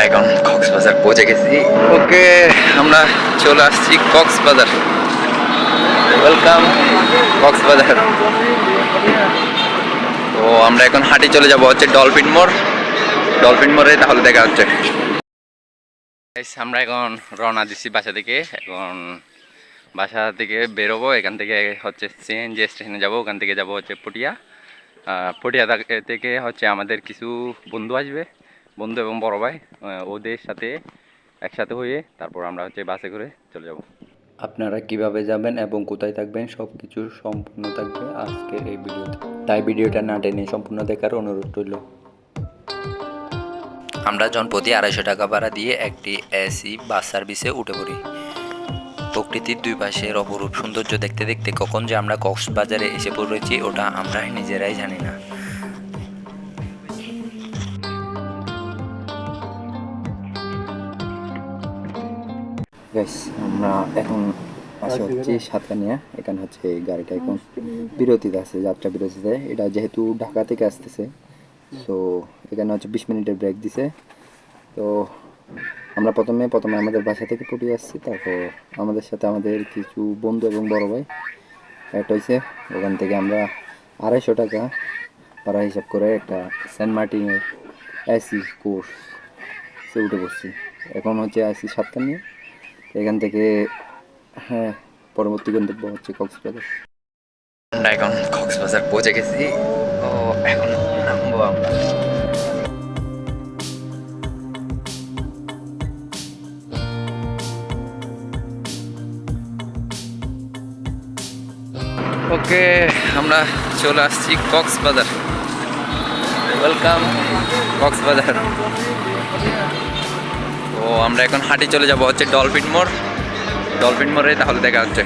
আমরা এখন কক্সবাজার পৌঁছে গেছি। ওকে আমরা চলে আসছি কক্সবাজার। ওয়েলকাম কক্সবাজার। তো আমরা এখন হাঁটি চলে যাব হচ্ছে ডলফিন মোড়। ডলফিন মোড়ে তাহলে দেখা হচ্ছে। আমরা এখন রওনা দিচ্ছি বাসা থেকে। এখন বাসা থেকে বেরোবো। এখান থেকে হচ্ছে সিএনজি স্টেশনে যাব। ওখান থেকে যাব হচ্ছে পটিয়া। পটিয়া থেকে হচ্ছে আমাদের কিছু বন্ধু আসবে। বন্ধু এবং বড় ভাই ওদের সাথে একসাথে হয়ে তারপর আমরা হচ্ছে বাসে করে চলে যাব। আপনারা কীভাবে যাবেন এবং কোথায় থাকবেন সব কিছু সম্পূর্ণ থাকবে আজকের এই ভিডিওতে। তাই ভিডিওটা না টেনে সম্পূর্ণ দেখার অনুরোধ রইল। আমরা জনপ্রতি আড়াইশো টাকা ভাড়া দিয়ে একটি এসি বাস সার্ভিসে উঠে পড়ি। প্রকৃতির দুই পাশের অপরূপ সৌন্দর্য দেখতে দেখতে কখন যে আমরা কক্সবাজারে এসে পড়েছি ওটা আমরা নিজেরাই জানি না। আমরা এখন আসে হচ্ছে সাতকানিয়া এখানে হচ্ছে এই গাড়িটা এখন বিরতিতে আছে যাত্রা বিরতিতে। এটা যেহেতু ঢাকা থেকে আসতেছে সো এখানে হচ্ছে বিশ মিনিটের ব্রেক দিছে। তো আমরা প্রথমে প্রথমে আমাদের বাসা থেকে পড়ে আসছি তারপর আমাদের সাথে আমাদের কিছু বন্ধু এবং বড় ভাই অ্যাড হয়েছে। ওখান থেকে আমরা আড়াইশো টাকা পাড়া হিসাব করে একটা সেন্ট মার্টিনের এসি কোর্স সে উঠে বসছি। এখন হচ্ছে আসি সাতকানিয়া। এখান থেকে হ্যাঁ পরবর্তী গন্তব্য হচ্ছে কক্সবাজার। আমরা এখন কক্সবাজার পৌঁছে গেছি। ও, এখন নামবো আমরা। ওকে, আমরা চলে আসছি কক্সবাজার। ওয়েলকাম কক্সবাজার। আমরা এখন হাঁটি চলে যাব হচ্ছে ডলফিন মোড়। ডলফিন মোড়ে তাহলে দেখা হচ্ছে।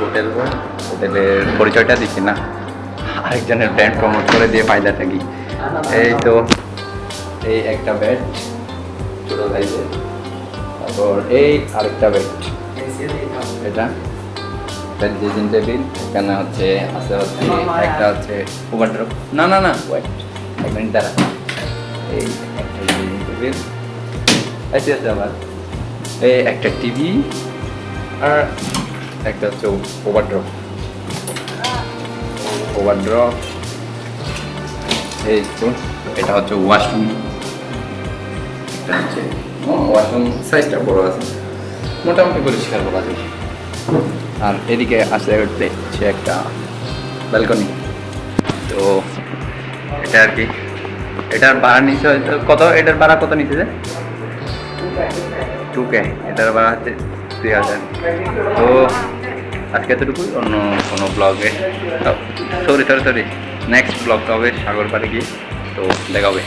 হোটেল হোটেলের পরিচয়টা দিচ্ছি না। আরেকজনের ব্র্যান্ড প্রমোট করে দিয়ে ফায়দা থাকি। এই তো, এই একটা বেড ছোট সাইজের তারপর এই আরেকটা বেড এটা ড্রেসিং টেবিল এখানে হচ্ছে, আছে হচ্ছে, একটা হচ্ছে ওভারড্রপ না না না ওয়েট এক মিনিট দাঁড়া। এই একটা ড্রেসিং টেবিল আছে আছে আবার। এই একটা টিভি আর একটা হচ্ছে ওভারড্রপ ওভারড্রপ। এই তো এটা হচ্ছে ওয়াশরুম। এটা হচ্ছে ওয়াশরুম সাইজটা বড় আছে। মোটামুটি পরিষ্কার বলা যায়। আর এদিকে আসে হচ্ছে একটা ব্যালকনি তো এটা আর কি এটার ভাড়া নিচে কত? এটার ভাড়া কত নিচে যে? টু কে এটার ভাড়া হচ্ছে দুই হাজার তো আজকে এতটুকুই, অন্য কোনো ব্লগে সরি সরি সরি নেক্সট ব্লগটা হবে সাগর পাড়ে গিয়ে, তো দেখা হবে।